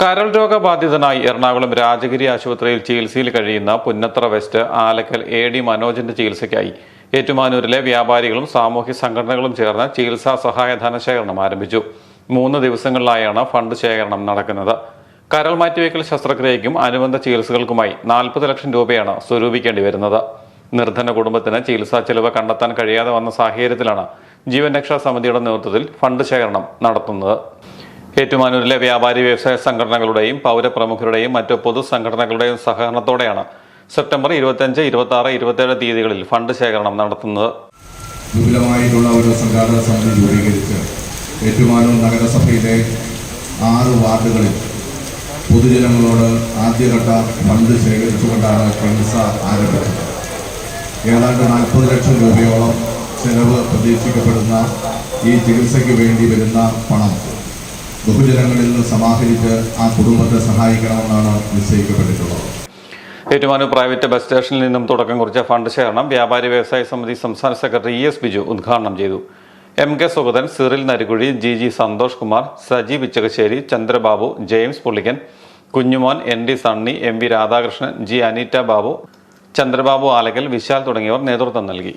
കരൾ രോഗബാധിതനായി എറണാകുളം രാജഗിരി ആശുപത്രിയിൽ ചികിത്സയിൽ കഴിയുന്ന Punnathra west Alakkal A D മനോജിന്റെ ചികിത്സയ്ക്കായി. ഏറ്റുമാനൂരിലെ വ്യാപാരികളും സാമൂഹ്യ സംഘടനകളും ചേർന്ന് ചികിത്സാ സഹായ ധനശേഖരണം ആരംഭിച്ചു. മൂന്ന് ദിവസങ്ങളിലായാണ് ഫണ്ട് ശേഖരണം നടക്കുന്നത്. കരൾ മാറ്റിവെക്കൽ ശസ്ത്രക്രിയയ്ക്കും അനുബന്ധ ചികിത്സകൾക്കുമായി നാൽപ്പത് ലക്ഷം രൂപയാണ് സ്വരൂപിക്കേണ്ടി വരുന്നത്. നിർധന കുടുംബത്തിന് ചികിത്സാ ചെലവ് കണ്ടെത്താൻ കഴിയാതെ വന്ന സാഹചര്യത്തിലാണ് ജീവൻ രക്ഷാ സമിതിയുടെ നേതൃത്വത്തിൽ ഫണ്ട് ശേഖരണം നടത്തുന്നത്. ഏറ്റുമാനൂരിലെ വ്യാപാരി വ്യവസായ സംഘടനകളുടെയും പൗരപ്രമുഖരുടെയും മറ്റു പൊതുസംഘടനകളുടെയും സഹകരണത്തോടെയാണ് സെപ്റ്റംബർ ഇരുപത്തിയഞ്ച് ഇരുപത്തി ആറ് ഇരുപത്തിയേഴ് തീയതികളിൽ ഫണ്ട് ശേഖരണം നടത്തുന്നത്. ഏറ്റുമാനൂർ നഗരസഭയിലെ ആറ് വാർഡുകളിൽ പൊതുജനങ്ങളോട് ആദ്യഘട്ട ഫണ്ട് ശേഖരിച്ചുകൊണ്ടാണ് കൺസ ആരംഭിച്ചത്. ഏതാണ്ട് നാൽപ്പത് ലക്ഷം രൂപയോളം ചെലവ് പ്രതീക്ഷിക്കപ്പെടുന്ന ഈ ചികിത്സയ്ക്ക് വേണ്ടി വരുന്ന പണം ബഹുജനങ്ങളിൽ നിന്ന് സമാഹരിച്ച് ആ കുടുംബത്തെ സഹായിക്കണമെന്നാണ് നിശ്ചയിക്കപ്പെട്ടിട്ടുള്ളത്. ഏറ്റുമാനൂർ പ്രൈവറ്റ് ബസ് സ്റ്റേഷനിൽ നിന്നും തുടക്കം കുറിച്ച ഫണ്ട് ശേഖരണം വ്യാപാരി വ്യവസായ സമിതി സംസ്ഥാന സെക്രട്ടറി ഇ എസ് ബിജു ഉദ്ഘാടനം ചെയ്തു. M K Sugathan Cyril Narikuzhi G G Santhosh Kumar Saji Pichakassery Chandrababu James Pullikkan Kunjumon N D Sunny M V Radhakrishnan G Aneeta Babu Chandrababu Alakkal Vishal തുടങ്ങിയവർ നേതൃത്വം നൽകി.